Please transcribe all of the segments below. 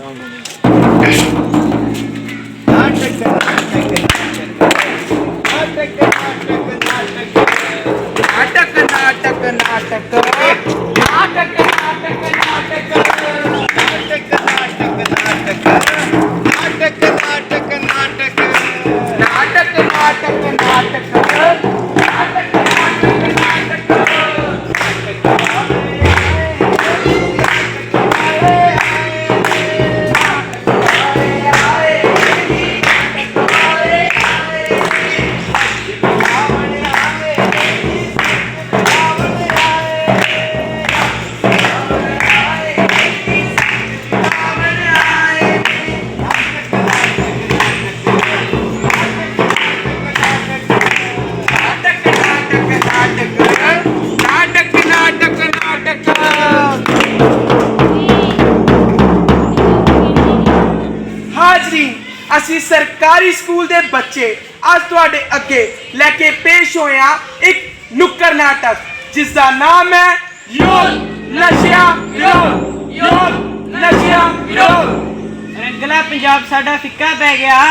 ਨਾਟਕ ਨਾਟਕ ਨਾਟਕ ਨਾਟਕ ਨਾਟਕ ਨਾਟਕ ਨਾਟਕ ਨਾਟਕ ਅਸੀਂ ਸਰਕਾਰੀ ਸਕੂਲ ਦੇ ਬੱਚੇ ਅੱਜ ਤੁਹਾਡੇ ਅੱਗੇ ਲੈ ਕੇ ਪੇਸ਼ ਹੋਏ ਹਾਂ ਇੱਕ ਨੁੱਕਰ ਨਾਟਕ ਜਿਸ ਦਾ ਨਾਮ ਹੈ ਯੋਧ ਨਸ਼ਿਆਂ ਵਿਰੋਧ ਯੋਧ ਨਸ਼ਿਆਂ ਵਿਰੋਧ। ਰੰਗਲਾ ਪੰਜਾਬ ਸਾਡਾ ਫਿੱਕਾ ਪੈ ਗਿਆ।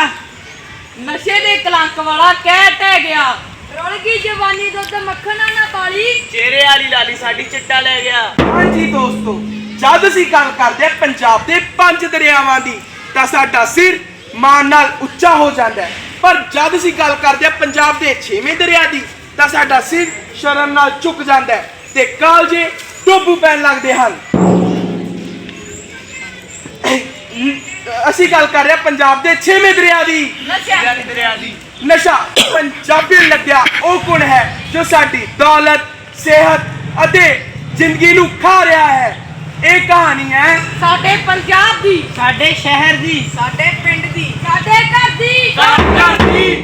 ਨਸ਼ੇ ਦੇ ਕਲੰਕ ਵਾਲਾ ਕਹਿ ਟਹਿ ਗਿਆ। ਰੁੜ ਗਈ ਜਵਾਨੀ ਦੁੱਧ ਮੱਖਣਾ ਨਾ ਪਾਲੀ। ਚਿਹਰੇ ਵਾਲੀ ਲਾਲੀ ਸਾਡੀ ਚਿੱਟਾ ਲੈ ਗਿਆ। ਹਾਂਜੀ ਦੋਸਤੋ ਜਦ ਅਸੀਂ ਗੱਲ ਕਰਦੇ ਪੰਜਾਬ ਦੇ ਪੰਜ ਦਰਿਆਵਾਂ ਦੀ ਤਾਂ ਸਾਡਾ ਸਿਰ ਮਾਣ ਨਾਲ ਉੱਚਾ ਹੋ ਜਾਂਦਾ ਹੈ। ਪਰ ਜਦ ਅਸੀਂ ਗੱਲ ਕਰਦੇ ਹਾਂ ਪੰਜਾਬ ਦੇ ਛੇਵੇਂ ਦਰਿਆ ਦੀ ਤਾਂ ਸਾਡਾ ਸਿਰ ਸ਼ਰਮ ਨਾਲ ਝੁਕ ਜਾਂਦਾ ਹੈ ਤੇ ਕਾਲਜੇ ਡੋਬੂ ਪੈਣ ਲੱਗਦੇ ਹਨ। ਅਸੀਂ ਗੱਲ ਕਰ ਰਹੇ ਹਾਂ ਪੰਜਾਬ ਦੇ ਛੇਵੇਂ ਦਰਿਆ ਦੀ। ਨਸ਼ਾ। ਦਰਿਆ ਦੀ ਨਸ਼ਾ ਪੰਜਾਬੀ ਲੱਗਿਆ ਉਹ ਗੁਣ ਹੈ ਜੋ ਸਾਡੀ ਦੌਲਤ ਸਿਹਤ ਅਤੇ ਜ਼ਿੰਦਗੀ ਨੂੰ ਖਾ ਰਿਹਾ ਹੈ? ਇਹ ਕਹਾਣੀ ਹੈ ਸਾਡੇ ਪੰਜਾਬ ਦੀ ਸਾਡੇ ਸ਼ਹਿਰ ਦੀ। ਸਾਡੇ ਪਿੰਡ ਦੀ ਸਾਡੇ ਘਰ ਦੀ। ਘਰ ਦੀ।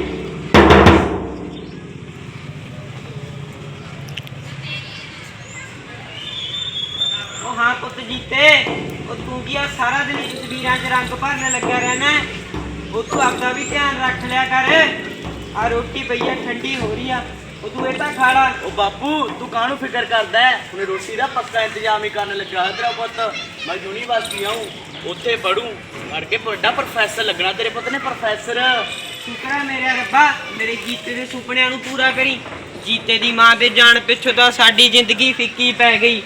ਉਹ ਹਾਂ ਪੁੱਤ ਜੀਤੇ ਉਹ ਤੂੰ ਕੀ ਆ ਸਾਰਾ ਦਿਨ ਤਸਵੀਰਾਂ 'ਚ ਰੰਗ ਭਰਨ ਲੱਗਿਆ ਰਹਿਣਾ? ਉਹ ਤੂੰ ਆਪਦਾ ਵੀ ਧਿਆਨ ਰੱਖ ਲਿਆ ਕਰ। ਆ ਰੋਟੀ ਪਈ ਆ ਠੰਡੀ ਹੋ ਰਹੀ ਆ। ਉਹ ਤੂੰ ਇਹ ਤਾਂ ਖਾ ਲਾ। ਉਹ ਬਾਪੂ ਤੂੰ ਕਾਹਨੂੰ ਫਿਕਰ ਕਰਦਾ ਹੈ? ਹੁਣੇ ਰੋਟੀ ਦਾ ਪੱਕਾ ਇੰਤਜ਼ਾਮ ਹੀ ਕਰਨ ਲੱਗਾ ਹੈ ਤੇਰਾ ਪੁੱਤ। ਮੈਂ ਯੂਨੀਵਰਸਿਟੀ ਆਉਂ ਉੱਥੇ ਪੜੂੰ ਪੜ ਕੇ ਵੱਡਾ ਪ੍ਰੋਫੈਸਰ ਲੱਗਣਾ ਤੇਰੇ ਪੁੱਤ ਨੇ ਪ੍ਰੋਫੈਸਰ ਸ਼ੁਕਰ ਹੈ ਮੇਰੇ ਰੱਬਾ ਮੇਰੇ ਜੀਤੇ ਦੇ ਸੁਪਨਿਆਂ ਨੂੰ ਪੂਰਾ ਕਰੀ। ਜੀਤੇ ਦੀ ਮਾਂ ਦੇ ਜਾਣ ਪਿੱਛੋਂ ਤਾਂ ਸਾਡੀ ਜ਼ਿੰਦਗੀ ਫਿੱਕੀ ਪੈ ਗਈ।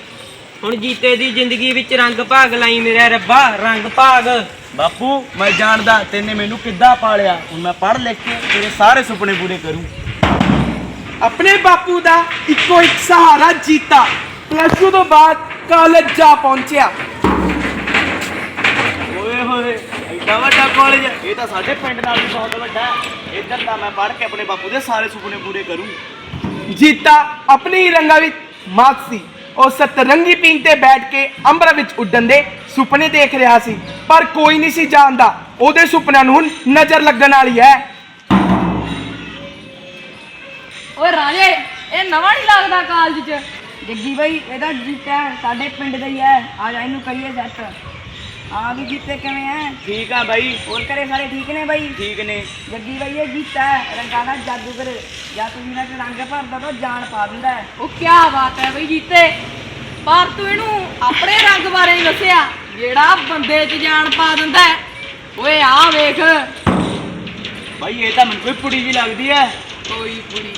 ਹੁਣ ਜੀਤੇ ਦੀ ਜ਼ਿੰਦਗੀ ਵਿੱਚ ਰੰਗ ਭਾਗ ਲਾਈ ਮੇਰੇ ਰੱਬਾ ਰੰਗ ਭਾਗ। ਬਾਪੂ ਮੈਂ ਜਾਣਦਾ ਤੈਨੇ ਮੈਨੂੰ ਕਿੱਦਾਂ ਪਾਲਿਆ। ਹੁਣ ਮੈਂ ਪੜ੍ਹ ਲਿਖ ਕੇ ਤੇਰੇ ਸਾਰੇ ਸੁਪਨੇ ਪੂਰੇ ਕਰੂੰ। ਆਪਣੇ ਬਾਪੂ ਦਾ ਇੱਕੋ ਇੱਕ ਸਹਾਰਾ ਜੀਤਾ। ਪਲੱਸ 2 ਤੋਂ ਬਾਅਦ ਕਾਲਜ ਜਾ ਪਹੁੰਚਿਆ। ਓਏ ਹੋਏ ਐਡਾ ਵੱਡਾ ਕਾਲਜ ਇਹ ਤਾਂ ਸਾਡੇ ਪਿੰਡ ਨਾਲ ਵੀ ਬਹੁਤ ਵੱਡਾ ਹੈ। ਇੱਧਰ ਤਾਂ ਮੈਂ ਪੜ੍ਹ ਕੇ ਆਪਣੇ ਬਾਪੂ ਦੇ ਸਾਰੇ ਸੁਪਨੇ ਪੂਰੇ ਕਰੂੰ ਜੀਤਾ ਆਪਣੇ ਹੀ ਰੰਗਾਂ ਵਿੱਚ ਮਾਤ ਸੀ। ਉਹ ਸਤਰੰਗੀ ਪੀਂਘ ਤੇ ਬੈਠ ਕੇ ਅੰਬਰ ਵਿੱਚ ਉੱਡਣ ਦੇ ਸੁਪਨੇ ਦੇਖ ਰਿਹਾ ਸੀ। ਪਰ ਕੋਈ ਨਹੀਂ ਸੀ ਜਾਣਦਾ। ਉਹਦੇ ਸੁਪਨਿਆਂ ਨੂੰ ਹੁਣ ਨਜ਼ਰ ਲੱਗਣ ਵਾਲੀ ਹੈ। ਓਏ ਰਾਜੇ ਇਹ ਨਵਾਂ ਨਹੀਂ ਲੱਗਦਾ ਕਾਲਜ 'ਚ। ਜੱਗੀ ਬਾਈ ਇਹਦਾ ਜੀਤਾ ਹੈ, ਸਾਡੇ ਪਿੰਡ ਦਾ ਹੀ ਹੈ। ਆ ਜਾ ਇਹਨੂੰ ਕਰੀਏ ਸੈੱਟ ਆ ਵੀ ਜੀਤੇ ਕਿਵੇਂ ਹੈ ਠੀਕ ਆ ਬਾਈ। ਹੋਰ ਕਰੇ ਸਾਰੇ ਠੀਕ ਨੇ ਬਾਈ? ਠੀਕ ਨੇ। ਜੱਗੀ ਬਾਈ ਇਹ ਜੀਤਾ ਹੈ। ਰੰਗਾਂ ਦਾ ਜਾਦੂਗਰ। ਜਾਂ ਤੂੰ ਇਹਨਾਂ ਤੇ ਰੰਗ ਭਰਦਾ ਤਾਂ ਜਾਨ ਪਾ ਦਿੰਦਾ ਹੈ। ਉਹ ਕੀ ਬਾਤ ਹੈ ਬਈ ਜੀਤੇ। ਪਰ ਤੂੰ ਇਹਨੂੰ ਆਪਣੇ ਰੰਗ ਬਾਰੇ ਨਹੀਂ ਦੱਸਿਆ। ਜਿਹੜਾ ਬੰਦੇ 'ਚ ਜਾਨ ਪਾ ਦਿੰਦਾ ਹੈ। ਓਏ ਆ ਵੇਖ। ਬਾਈ ਇਹ ਤਾਂ ਮੈਨੂੰ ਕੋਈ ਪੁੜੀ ਜੀ ਲੱਗਦੀ ਹੈ। ਕੋਈ ਕੁੜੀ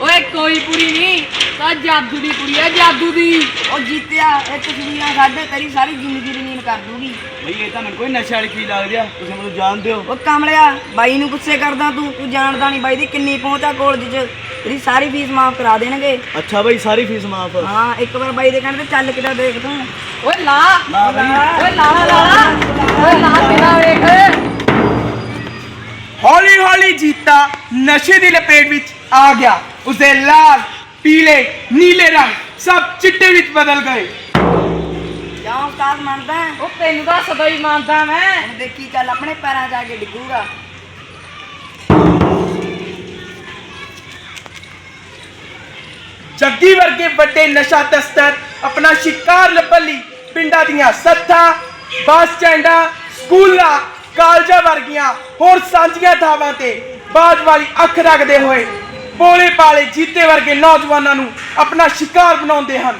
ਓਏ ਕੋਈ ਕੁੜੀ ਨਹੀਂ ਤਾਂ ਜਾਦੂ ਦੀ ਕੁੜੀ ਹੈ ਜਾਦੂ ਦੀ। ਉਹ ਜੀਤਿਆ ਇਹ ਤਸਵੀਰਾਂ ਸਾਡੇ ਤੇਰੀ ਸਾਰੀ ਜ਼ਿੰਦਗੀ ਰੰਗੀਨ ਕਰ ਦੂਗੀ। ਬਈ ਇਹ ਤਾਂ ਮੈਨੂੰ ਕੋਈ ਨਸ਼ੇ ਵਾਲੀ ਚੀਜ਼ ਲੱਗਦੀ ਆ ਤੁਸੀਂ ਮੈਨੂੰ ਜਾਣਦੇ ਹੋ। ਉਹ ਕਮਲਿਆ ਬਾਈ ਨੂੰ ਗੁੱਸੇ ਕਰਦਾ ਤੂੰ ਤੂੰ ਜਾਣਦਾ ਨਹੀਂ ਬਾਈ ਦੀ ਕਿੰਨੀ ਪਹੁੰਚ ਆ ਕਾਲਜ 'ਚ। ਤੇਰੀ ਸਾਰੀ ਫੀਸ ਮਾਫ ਕਰਾ ਦੇਣਗੇ। ਅੱਛਾ ਬਾਈ ਸਾਰੀ ਫੀਸ ਮਾਫ। ਹਾਂ ਇੱਕ ਵਾਰ ਬਾਈ ਦੇ ਕਹਿਣ ਤੇ ਚੱਲ ਕਿਦਾ ਦੇਖ ਤੂੰ। ਓਏ ਲਾ ਲਾ ਬਾਈ। ਓਏ ਲਾ ਲਾ ਲਾ। ਓਏ ਲਾ ਤੇਰਾ ਵੇਖ। ਹੌਲੀ ਹੌਲੀ ਜੀਤਾ ਨਸ਼ੇ ਦੀ ਲਪੇਟ ਵਿੱਚ ਆ ਗਿਆ। ਉਸਦੇ ਲਾਲ ਪੀਲੇ ਨੀਲੇ ਰੰਗ ਸਭ ਚਿੱਟੇ ਵਿੱਚ ਬਦਲ ਗਏ ਕਿਉਂ ਉਸਤਾਦ ਮੰਨਦਾ ਉਹ ਤੈਨੂੰ ਤਾਂ ਸਦਾ ਹੀ ਮੰਨਦਾ ਮੈਂ ਹੁਣ ਦੇਖੀ ਚੱਲ ਆਪਣੇ ਪੈਰਾਂ 'ਚ ਆ ਕੇ ਡਿੱਗੂਗਾ ਜੱਗੀ ਵਰਗੇ ਵੱਡੇ ਨਸ਼ਾ ਤਸਕਰ ਆਪਣਾ ਸ਼ਿਕਾਰ ਲੱਭਣ ਲਈ ਪਿੰਡਾਂ ਦੀਆਂ ਸੱਥਾਂ ਬੱਸ ਸਟੈਂਡਾਂ ਸਕੂਲਾਂ ਕਾਲਜਾਂ ਵਰਗੀਆਂ ਹੋਰ ਸਾਂਝੀਆਂ ਥਾਵਾਂ ਤੇ ਬਾਜ ਵਾਲੀ ਅੱਖ ਰੱਖਦੇ ਹੋਏ ਭੋਲੇ ਪਾਲੇ ਜੀਤੇ ਵਰਗੇ ਨੌਜਵਾਨਾਂ ਨੂੰ ਆਪਣਾ ਸ਼ਿਕਾਰ ਬਣਾਉਂਦੇ ਹਨ।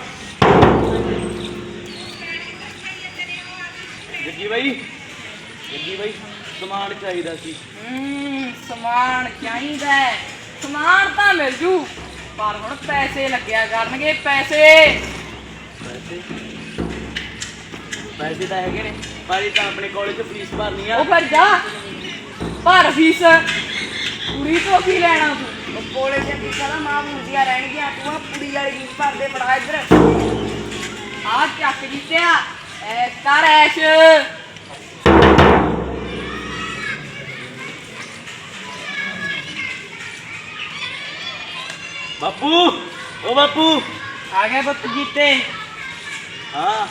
ਜੱਗੀ ਬਾਈ ਜੱਗੀ ਬਾਈ ਸਮਾਨ ਚਾਹੀਦਾ ਸੀ। ਹੂੰ ਸਮਾਨ ਚਾਹੀਦਾ ਹੈ। ਸਮਾਨ ਤਾਂ ਮਿਲ ਜੂ ਪਰ ਹੁਣ ਪੈਸੇ ਲੱਗਿਆ ਕਰਨਗੇ ਪੈਸੇ। ਪੈਸੇ? ਪੈਸੇ ਤਾਂ ਹੈਗੇ ਨੇ ਪਰ ਇਹ ਤਾਂ ਆਪਣੇ ਕਾਲਜ 'ਚ ਫੀਸ ਭਰਨੀ ਆ। ਉਹ ਫਿਰ ਜਾ ਭਰ ਫੀਸ। ਕੁੜੀ ਤੋਂ ਕੀ ਲੈਣਾ ਤੂੰ। ਕੋਲੇ ਦੀਆਂ ਫੀਸਾਂ ਦਾ ਮਾਂ ਹੁੰਦੀਆਂ ਰਹਿਣਗੀਆਂ ਤੂੰ ਆ ਕੁੜੀ ਵਾਲੀ ਫੀਸ ਭਰ ਦੇ ਬੜਾ ਇੱਧਰ। ਆ ਚੱਕ ਜਿੱਤਿਆ ਐ ਕਰ ਐਸ਼। ਬਾਪੂ ਓ ਬਾਪੂ। ਆ ਗਿਆ ਪੁੱਤ ਜੀਤੇ। ਹਾਂ।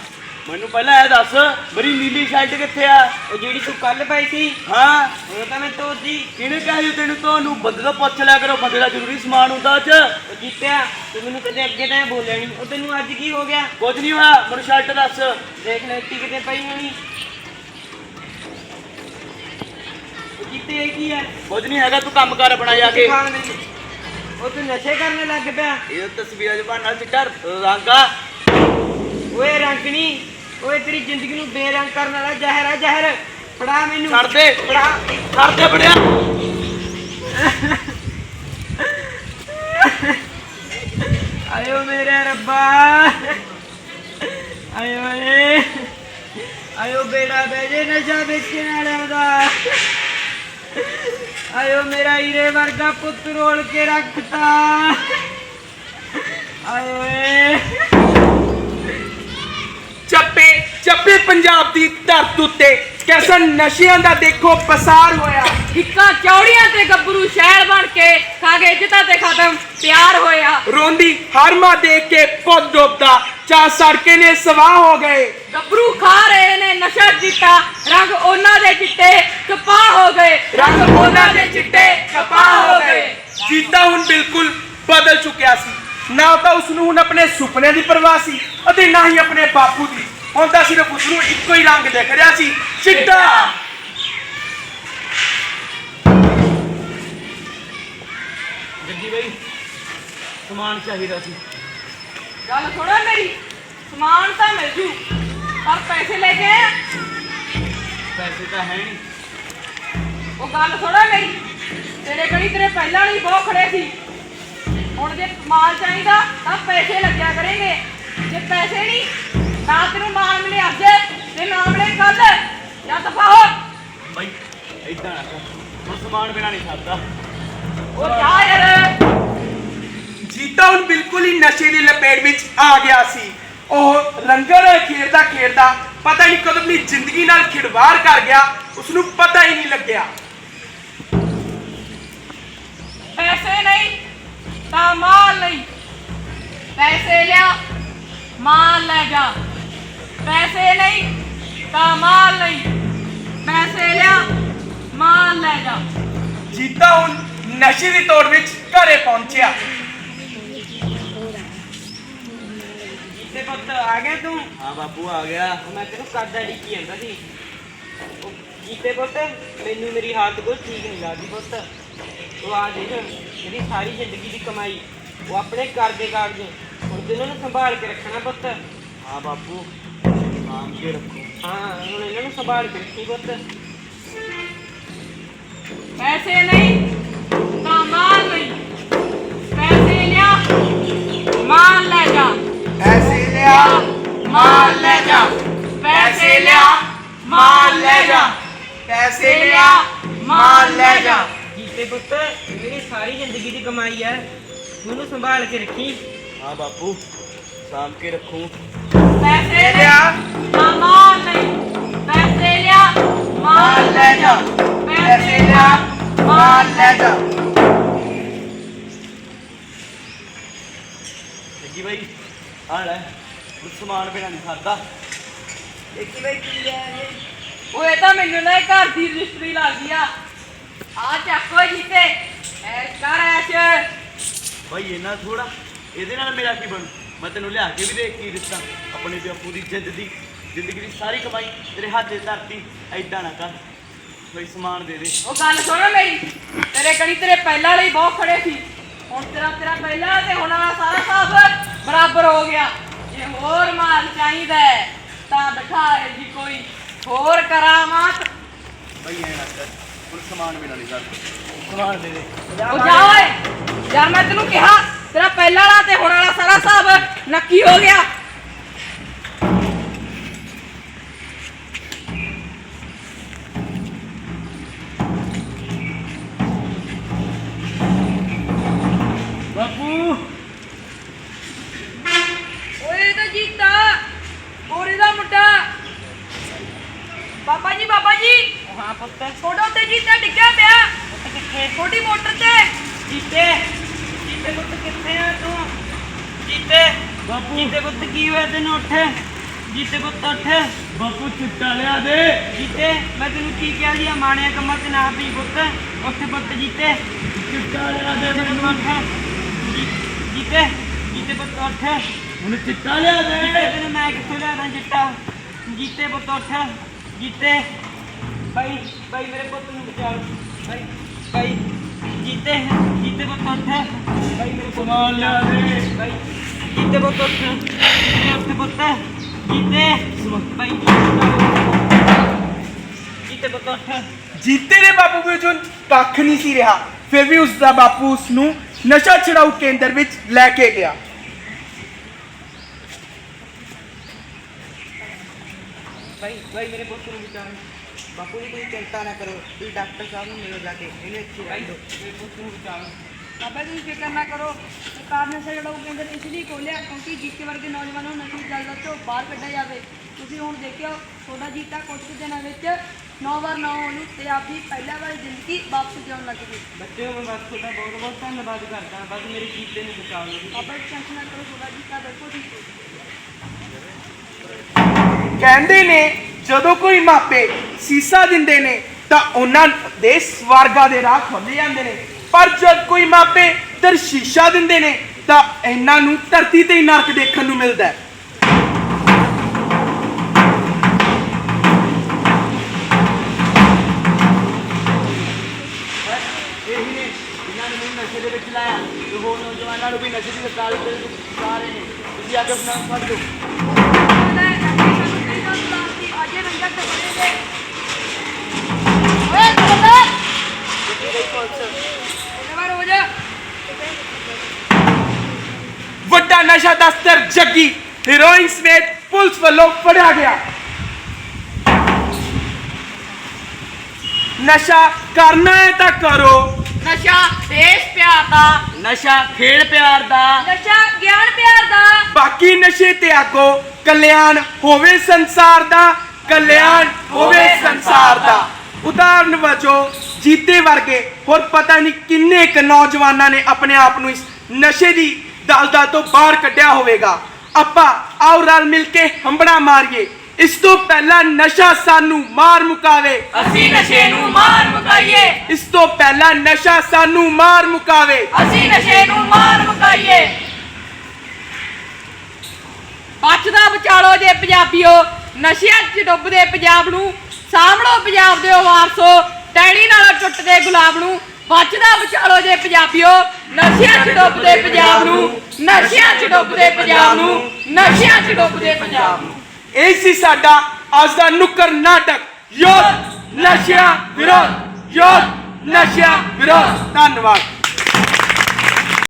ਮੈਨੂੰ ਪਹਿਲਾਂ ਇਹ ਦੱਸ ਮੇਰੀ ਨੀਲੀ ਸ਼ਰਟ ਕਿੱਥੇ ਆ? ਉਹ ਜਿਹੜੀ ਤੂੰ ਕੱਲ ਪਾਈ ਸੀ? ਹਾਂ। ਉਹ ਤਾਂ ਮੈਂ ਧੋਤੀ। ਕਿਹਨੇ ਕਿਹਾ ਤੈਨੂੰ ਤੁਹਾਨੂੰ? ਬੰਦੇ ਤੋਂ ਪੁੱਛ ਲਿਆ ਕਰੋ ਬੰਦੇ ਦਾ ਜ਼ਰੂਰੀ ਸਮਾਨ ਹੁੰਦਾ ਅੱਜ ਉਹ ਜੀਤਿਆ ਤੂੰ ਮੈਨੂੰ ਕਦੇ ਅੱਗੇ ਤਾਂ ਇਹ ਬੋਲਿਆ ਨਹੀਂ। ਉਹ ਤੈਨੂੰ ਅੱਜ ਕੀ ਹੋ ਗਿਆ? ਕੁਝ ਨਹੀਂ ਹੋਇਆ ਮੈਨੂੰ ਸ਼ਰਟ ਦੱਸ। ਦੇਖ ਲੈ ਇੱਟੀ ਕਿਤੇ ਪਈ ਹੋਣੀ। ਉਹ ਜੀਤੇ ਇਹ ਕੀ ਹੈ ਕੁਝ ਨਹੀਂ ਹੈਗਾ ਤੂੰ ਕੰਮ ਕਰ ਆਪਣਾ ਜਾ ਕੇ। ਖਾਣ ਦੇ। ਉਹ ਤੂੰ ਨਸ਼ੇ ਕਰਨ ਲੱਗ ਪਿਆ। ਇਹ ਤਸਵੀਰਾਂ ਜਬਾਨ ਨਾਲ ਚਿੱਟਾ ਰੰਗ। ਓਏ ਰੰਗਣੀ ਓਏ ਤੇਰੀ ਜ਼ਿੰਦਗੀ ਨੂੰ ਬੇਰੰਗ ਕਰਨ ਵਾਲਾ ਜ਼ਹਿਰ ਆ ਜ਼ਹਿਰ। ਫੜਾ ਮੈਨੂੰ। ਛੱਡ ਦੇ ਫੜਾ। ਛੱਡ ਦੇ ਬੜਿਆ। ਆਇਓ ਮੇਰੇ ਰੱਬਾ। ਆਇਓ ਏ ਆਇਓ ਬੇੜਾ ਬੇਜੇ ਨਸ਼ਾ ਵੇਚਣ ਵਾਲਿਆਂ ਦਾ। ਆਇਓ ਮੇਰਾ ਹੀਰੇ ਵਰਗਾ ਪੁੱਤ ਰੋਲ ਕੇ ਰੱਖਤਾ। ਆਇਓ ਏ ਚੱਪੇ ਚੱਪੇ ਪੰਜਾਬ ਦੀ ਧਰਤ ਉੱਤੇ। ਕੈਸਾ ਨਸ਼ਿਆਂ ਦਾ ਦੇਖੋ ਪਸਾਰ ਹੋਇਆ। ਇੱਕਾ ਚੌੜੀਆਂ ਤੇ ਗੱਭਰੂ ਸ਼ਹਿਰ ਬਣ ਕੇ ਖਾਗੇ ਇੱਜ਼ਤਾਂ ਤੇ ਖਤਮ ਪਿਆਰ ਹੋਇਆ। ਰੋਂਦੀ ਹਰ ਮਾਂ ਦੇਖ ਕੇ ਪੁੱਤ ਡੁੱਬਦਾ। ਚਾ ਸੜਕੇ ਨੇ ਸਵਾਹ ਹੋ ਗਏ। ਗੱਭਰੂ ਖਾ ਰਹੇ ਨੇ ਨਸ਼ਾ ਚਿੱਟਾ ਰੰਗ ਉਹਨਾਂ ਦੇ ਚਿੱਟੇ ਕਪਾਹ ਹੋ ਗਏ। ਰੰਗ ਉਹਨਾਂ ਦੇ ਚਿੱਟੇ ਕਪਾਹ ਹੋ ਗਏ। ਜੀਤਾ ਹੁਣ ਬਿਲਕੁਲ ਬਦਲ ਚੁੱਕਿਆ ਸੀ। ਨਾ ਤਾਂ ਉਸ ਨੂੰ ਹੁਣ ਆਪਣੇ ਸੁਪਨੇ ਦੀ ਪਰਵਾਹ ਸੀ ਅਤੇ ਨਾ ਹੀ ਆਪਣੇ ਬਾਪੂ ਦੀ। ਹੁਣ ਤਾਂ ਸਿਰਫ ਉਸ ਨੂੰ ਇੱਕੋ ਹੀ ਰੰਗ ਦਿਖ ਰਿਹਾ ਸੀ। ਚਿੱਟਾ ਜੱਗੀ ਬਾਈ ਸਮਾਨ ਚਾਹੀਦਾ ਸੀ। ਗੱਲ ਸੁਣੋ ਮੇਰੀ ਸਮਾਨ ਤਾਂ ਮਿਲ ਜੂ ਪਰ ਪੈਸੇ ਲੈ ਕੇ ਆਇਆ। ਪੈਸੇ ਤਾਂ ਹੈ ਨਹੀਂ। ਉਹ ਗੱਲ ਸੁਣੋ ਮੇਰੀ ਤੇਰੇ ਕੜੀ ਤੇਰੇ ਪਹਿਲਾਂ ਵਾਲੀ ਬਹੁਤ ਖੜੇ ਸੀ। ਹੁਣ ਜੇ ਮਾਲ ਚਾਹੀਦਾ ਤਾਂ ਪੈਸੇ ਲੱਗਿਆ ਕਰੇਗੇ। ਜੇ ਪੈਸੇ ਨਹੀਂ ਨਾ ਤੈਨੂੰ ਮਾਲ ਮਿਲੇ ਅੱਜ ਤੇ ਨਾ ਮਿਲੇ ਕੱਲ। ਜਾਂ ਦਫਾ ਹੋ ਬਾਈ ਇਦਾਂ ਨਾ ਕਰ। ਹੁਣ ਸਮਾਨ ਬਿਨਾ ਨਹੀਂ ਸਰਦਾ ਉਹ ਜਾ ਯਾਰ। ਜੀਤਾ ਹੁਣ ਬਿਲਕੁਲ ਹੀ ਨਸ਼ੇ ਦੀ ਲਪੇਟ ਵਿੱਚ ਆ ਗਿਆ ਸੀ। ਉਹ ਰੰਗਾਂ ਨਾਲ ਖੇਡਦਾ ਖੇਡਦਾ ਪਤਾ ਨਹੀਂ ਕਦੋਂ ਆਪਣੀ ਜ਼ਿੰਦਗੀ ਨਾਲ ਖਿਡਵਾੜ ਕਰ ਗਿਆ। ਉਸ ਨੂੰ ਪਤਾ ਹੀ ਨਹੀਂ ਲੱਗਿਆ। ਪੈਸੇ ਨਹੀਂ ਤਾਂ ਮਾਲ ਨਹੀਂ। ਪੈਸੇ ਲਿਆ ਮਾਲ ਲੈ ਜਾ। ਪੈਸੇ ਨਹੀਂ ਤਾਂ ਮਾਲ ਨਹੀਂ ਪੈਸੇ ਲਿਆ ਮਾਲ ਲੈ ਜਾ। ਜੀਤਾ ਹੁਣ ਨਸ਼ੇ ਦੀ ਤੋੜ ਵਿੱਚ ਘਰੇ ਪਹੁੰਚਿਆ। ਜੀਤੇ ਪੁੱਤ ਆ ਗਿਆ ਤੂੰ? ਹਾਂ ਬਾਪੂ ਆ ਗਿਆ। ਮੈਂ ਤੈਨੂੰ ਕਰਦਾ ਡਿੱਕੀ ਜਾਂਦਾ ਸੀ? ਉਹ ਜੀਤੇ ਪੁੱਤ ਮੈਨੂੰ ਮੇਰੀ ਹਾਲਤ ਕੋਈ ਠੀਕ ਨਹੀਂ ਲੱਗਦੀ ਪੁੱਤ। ਉਹ ਆ ਦੇਖ ਮੇਰੀ ਸਾਰੀ ਜ਼ਿੰਦਗੀ ਦੀ ਕਮਾਈ ਉਹ ਆਪਣੇ ਘਰ ਦੇ ਕਾਗਜ਼ ਹੁਣ ਤੇ ਇਹਨਾਂ ਨੂੰ ਸੰਭਾਲ ਕੇ ਰੱਖਣਾ ਪੁੱਤ। ਹਾਂ ਬਾਪੂ। ਆਮ ਕੇ ਰੱਖੋ। ਹਾਂ ਹੁਣ ਇਹਨਾਂ ਨੂੰ ਸੰਭਾਲ ਕੇ ਰੱਖੀ ਪੁੱਤ। ਪੈਸੇ ਨਹੀਂ ਤਾਂ ਮਾਲ ਨਹੀਂ ਪੈਸੇ ਲਿਆ ਮਾਲ ਲੈ ਜਾ। ਪੈਸੇ ਲਿਆ ਮਾਲ ਲੈ ਜਾ। ਪੈਸੇ ਲਿਆ ਮਾਲ ਲੈ ਜਾ। ਪੈਸੇ ਲਿਆ ਮਾਲ ਲੈ ਜਾ। ਜੀਤੇ ਪੁੱਤ ਮੇਰੀ ਸਾਰੀ ਜ਼ਿੰਦਗੀ ਦੀ ਕਮਾਈ ਹੈ। ਉਹਨੂੰ ਸੰਭਾਲ ਕੇ ਰੱਖੀ। ਹਾਂ ਬਾਪੂ ਸਾਂਭ ਕੇ ਰੱਖੂ। ਪੈਸੇ ਲਿਆ। ਤਾਂ ਮਾਲ ਨਹੀਂ। ਪੈਸੇ ਲਿਆ। ਮਾਲ ਲੈ ਜਾ। ਪੈਸੇ ਲਿਆ। ਮਾਲ ਲੈ ਜਾ। ਜੱਗੀ ਬਾਈ। ਆ ਲੈ। ਹੁਣ ਸਮਾਨ ਬਿਨਾ ਨਹੀਂ ਸਰਦਾ ਦੇਖੀ ਬਈ ਕੀ ਹੈ ਇਹ ਓਏ ਤਾਂ ਮੈਨੂੰ ਨਾ ਇਹ ਘਰ ਦੀ ਰਜਿਸਟਰੀ ਲੱਗਦੀ ਆ। ਆ ਚੱਕੋ ਜੀਤੇ ਐ ਕਰ ਐਸ਼। ਬਾਈ ਇਹਨਾਂ ਥੋੜਾ ਇਹਦੇ ਨਾਲ ਮੇਰਾ ਕੀ ਬਣੂ? ਮੈਂ ਤੈਨੂੰ ਲਿਆ ਕੇ ਵੀ ਦੇਖ ਕੀ ਦਿੱਤਾ। ਆਪਣੇ ਬਾਪੂ ਦੀ ਜਿੱਦ ਦੀ ਜ਼ਿੰਦਗੀ ਦੀ ਸਾਰੀ ਕਮਾਈ ਤੇਰੇ ਹੱਥ 'ਤੇ ਧਰਤੀ ਐਦਾਂ ਨਾ ਕਰ। ਬਈ ਸਮਾਨ ਦੇ ਦੇ। ਉਹ ਗੱਲ ਸੁਣੋ ਮੇਰੀ। ਤੇਰੇ ਕਣੀ ਤੇਰੇ ਪਹਿਲਾਂ ਵਾਲੇ ਹੀ ਬਹੁਤ ਖੜੇ ਸੀ। ਹੁਣ ਤੇਰਾ ਤੇਰਾ ਪਹਿਲਾਂ ਤੇ ਹੁਣ ਵਾਲਾ ਸਾਰਾ ਹਿਸਾਬ ਬਰਾਬਰ ਹੋ ਗਿਆ। ਜੇ ਹੋਰ ਮਾਲ ਚਾਹੀਦਾ ਹੈ, ਤਾਂ ਦਿਖਾ ਜੀ ਕੋਈ। ਹੋਰ ਕਰਾਮਾਤ। ਬਈ ਐ ਨਾ ਕਰ ਹੁਣ ਸਮਾਨ ਵੀ ਨਾ ਨਹੀਂ ਸਮਾਨ ਦੇ ਦੇ। ਉਹ ਜਾ ਓਏ ਯਾਰ ਮੈਂ ਤੈਨੂੰ ਕਿਹਾ। ਤੇਰਾ ਪਹਿਲਾ ਵਾਲਾ ਤੇ ਹੁਣ ਵਾਲਾ ਸਾਰਾ ਹਿਸਾਬ ਨੱਕੀ ਹੋ ਗਿਆ। ਬਾਪੂ। ਓਏ ਇਹ ਤਾਂ ਜੀਤਾ। ਗੋਰੀ ਦਾ ਮੁੰਡਾ। ਬਾਬਾ ਜੀ ਬਾਬਾ ਜੀ। ਹਾਂ ਪੁੱਤ। ਛੋਟਾ ਉੱਤੇ ਜੀਤਾ ਡਿੱਗਿਆ ਪਿਆ। ਕਿੱਥੇ? ਛੋਟੀ ਮੋਟਰ ਤੇ। ਜੀਤੇ। ਜੀਤੇ ਪੁੱਤ ਕਿੱਥੇ ਆ ਤੂੰ? ਜੀਤੇ ਬਾਪੂ। ਜੀਤੇ ਪੁੱਤ ਕੀ ਹੋਇਆ ਤੈਨੂੰ ਉੱਠ? ਜੀਤੇ ਪੁੱਤ ਉੱਠ। ਬਾਪੂ ਚਿੱਟਾ ਲਿਆ ਦੇ। ਜੀਤੇ ਮੈਂ ਤੈਨੂੰ ਕੀ ਕਿਹਾ ਜੀ ਮਾਣਿਆ ਕੰਮਾਂ ਤੇ ਨਾ ਪਈ ਪੁੱਤ। ਉੱਠ ਪੁੱਤ ਜੀਤੇ। ਚਿੱਟਾ ਲਿਆ ਦੇ ਜੀਤੇ ਪੁੱਤ ਉੱਠ। ਜੀਤੇ ਜੀਤੇ ਪੁੱਤ ਉੱਠ। ਹੁਣ ਚਿੱਟਾ ਲਿਆ ਜੀਤੇ ਦੇ ਤੈਨੂੰ ਮੈਂ ਕਿੱਥੋਂ ਲਿਆਦਾ ਚਿੱਟਾ? ਜੀਤੇ ਪੁੱਤ ਉੱਠ। ਜੀਤੇ ਬਾਈ ਬਾਈ ਮੇਰੇ ਪੁੱਤ ਨੂੰ ਬਚਾ। ਬਾਈ ਬਾਈ। ਜੀਤੇ ਜੀਤੇ ਪੁੱਤ ਉੱਠ ਬਾਈ ਮੇਰੇ ਪੁੱਤ ਨੂੰ ਸਮਾਨ ਲਿਆ ਦੇ ਬਾਈ ਜੀਤੇ ਪੁੱਤ ਉੱਠ ਜੀਤੇ ਉੱਠ ਪੁੱਤ ਜੀਤੇ ਬਾਈ ਜੀਤੇ ਪੁੱਤ ਉੱਠ ਜੀਤੇ ਦੇ ਬਾਪੂ ਵਿੱਚ ਕੱਖ ਨਹੀਂ ਸੀ ਰਿਹਾ। ਫਿਰ ਵੀ ਉਸ ਦਾ ਬਾਪੂ ਉਸ ਨੂੰ ਨਸ਼ਾ ਛਡਾਊ ਕੇਂਦਰ ਵਿੱਚ ਲੈ ਕੇ ਗਿਆ। ਭਾਈ ਭਾਈ ਮੇਰੇ ਪੁੱਤ ਨੂੰ ਬਚਾਓ ਬਾਪੂ ਜੀ ਤੁਸੀਂ ਚਿੰਤਾ ਨਾ ਕਰੋ ਤੁਸੀਂ ਡਾਕਟਰ ਸਾਹਿਬ ਨੂੰ ਮਿਲੋ ਜਾ ਕੇ ਇਹਨੂੰ ਇੱਥੇ ਰਹਿਣ ਦਿਓ। ਬਾਬਾ ਜੀ ਫਿਕਰ ਨਾ ਕਰੋ ਸਰਕਾਰ ਨੇ ਨਸ਼ਾ ਛਡਾਊ ਕੇਂਦਰ ਇਸ ਲਈ ਖੋਲਿਆ ਕਿਉਂਕਿ ਜੀਤੇ ਵਰਗੇ ਨੌਜਵਾਨਾਂ ਨੂੰ ਨਸ਼ੇ ਦੀ ਦਲਦਲ ਤੋਂ ਬਾਹਰ ਕੱਢਿਆ ਜਾਵੇ। ਤੁਸੀਂ ਹੁਣ ਦੇਖਿਓ ਤੁਹਾਡਾ ਜੀਤਾ ਕੁਝ ਕੁ ਦਿਨਾਂ ਵਿੱਚ ਨੌ ਵਾਰ ਨੌ ਨੂੰ ਤੇ ਆਪਦੀ ਪਹਿਲਾਂ ਵਾਲੀ ਜ਼ਿੰਦਗੀ ਵਾਪਸ ਜਿਉਣ ਲੱਗ ਪਈ। ਬੱਚਿਓ ਮੈਂ ਬਸ ਤੁਹਾਡਾ ਬਹੁਤ ਬਹੁਤ ਧੰਨਵਾਦ ਕਰਦਾ ਬਸ ਮੇਰੇ ਜੀਤੇ ਨੂੰ ਬਚਾਓ ਜੀ। ਬਾਬਾ ਜੀ ਟੈਨਸ਼ਨ ਨਾ ਕਰੋ ਤੁਹਾਡਾ ਜੀਤਾ ਬਿਲਕੁਲ ਠੀਕ ਹੋ। ਕਹਿੰਦੇ ਨੇ ਜਦੋਂ ਕੋਈ ਮਾਪੇ ਸੀਸਾ ਦਿੰਦੇ ਨੇ, ਤਾਂ ਉਹਨਾਂ ਦੇ ਸਵਰਗਾ ਦੇ ਰਾਹ ਖੁੱਲ ਜਾਂਦੇ ਨੇ। ਪਰ ਜਦ ਕੋਈ ਮਾਪੇ ਦਰ ਦਿੰਦੇ ਨੇ, ਤਾਂ ਇਹਨਾਂ ਨੂੰ ਧਰਤੀ ਤੇ ਹੀ ਨਰਕ ਦੇਖਣ ਨੂੰ ਮਿਲਦਾ ਹੈ। ਨਸ਼ੇ ਦੇ ਵਿੱਚ ਲਾਇਆ। ਤੇ ਹੋਰ ਨੌਜਵਾਨਾਂ ਨੂੰ ਵੀ ਨਸ਼ੇ ਦੀ ਸਰਕਾਰ ਦੇ ਪਾ ਰਹੇ ਤੁਸੀਂ ਆ ਕੇ ਆਪਣਾ ਫੜ ਲਓ। ਵੱਡਾ ਨਸ਼ਾ ਦਸਤਰ ਜੱਗੀ ਹੀਰੋਇਨ ਸਮੇਤ ਪੁਲਿਸ ਵੱਲੋਂ ਫੜਿਆ ਗਿਆ। ਨਸ਼ਾ ਕਰਨਾ ਹੈ ਤਾਂ ਕਰੋ। ਨਸ਼ਾ ਦੇਸ਼ ਪਿਆਰ ਦਾ। ਨਸ਼ਾ ਖੇਡ ਪਿਆਰ ਦਾ। ਨਸ਼ਾ ਗਿਆਨ ਪਿਆਰ ਦਾ। ਬਾਕੀ ਨਸ਼ੇ ਤਿਆਗੋ ਕਲਿਆਣ ਹੋਵੇ ਸੰਸਾਰ ਦਾ। ਕਲਿਆਣ ਹੋਵੇ ਸੰਸਾਰ ਦਾ। ਉਦਾਹਰਨ ਵਜੋਂ ਜੀਤੇ ਵਰਗੇ ਹੋਰ ਪਤਾ ਨਹੀਂ ਕਿੰਨੇ ਕੁ ਨੌਜਵਾਨਾਂ ਨੇ ਆਪਣੇ ਆਪ ਨੂੰ ਇਸ ਨਸ਼ੇ ਦੀ ਦਲਦਲ ਤੋਂ ਬਾਹਰ ਕੱਢਿਆ ਹੋਵੇਗਾ। ਆਪਾਂ ਆਓ ਰਲ ਮਿਲ ਕੇ ਹੰਬੜਾ ਮਾਰੀਏ। ਇਸ ਤੋਂ ਪਹਿਲਾਂ ਨਸ਼ਾ ਸਾਨੂੰ ਮਾਰ ਮੁਕਾਵੇ। ਅਸੀਂ ਨਸ਼ੇ ਨੂੰ ਮਾਰ ਮੁਕਾਈਏ। ਇਸ ਤੋਂ ਪਹਿਲਾਂ ਨਸ਼ਾ ਸਾਨੂੰ ਮਾਰ ਮੁਕਾਵੇ। ਅਸੀਂ ਨਸ਼ੇ ਨੂੰ ਮਾਰ ਮੁਕਾਈਏ। ਬਚਦਾ ਬਚਾਲੋ ਜੇ ਪੰਜਾਬੀਓ। ਨਸ਼ਿਆਂ 'ਚ ਡੁੱਬਦੇ ਪੰਜਾਬ ਨੂੰ, ਸਾਂਭਲੋ ਪੰਜਾਬ ਦੇ ਵਾਰਸੋ ਟੈਣੀ ਨਾਲ ਟੁੱਟਦੇ ਗੁਲਾਬ ਨੂੰ ਬਚਦਾ ਬਚਾਲੋ ਜੇ ਪੰਜਾਬੀਓ, ਨਸ਼ਿਆਂ 'ਚ ਡੁੱਬਦੇ ਪੰਜਾਬ ਨੂੰ, ਨਸ਼ਿਆਂ 'ਚ ਡੁੱਬਦੇ ਪੰਜਾਬ ਨੂੰ, ਨਸ਼ਿਆਂ 'ਚ ਡੁੱਬਦੇ ਪੰਜਾਬ ਨੂੰ। ਇਹ ਸੀ ਸਾਡਾ ਅੱਜ ਦਾ ਨੁੱਕਰ ਨਾਟਕ। ਯੋਧ ਨਸ਼ਿਆਂ ਵਿਰੋਧ ਯੋਧ ਨਸ਼ਿਆਂ ਵਿਰੋਧ। ਧੰਨਵਾਦ।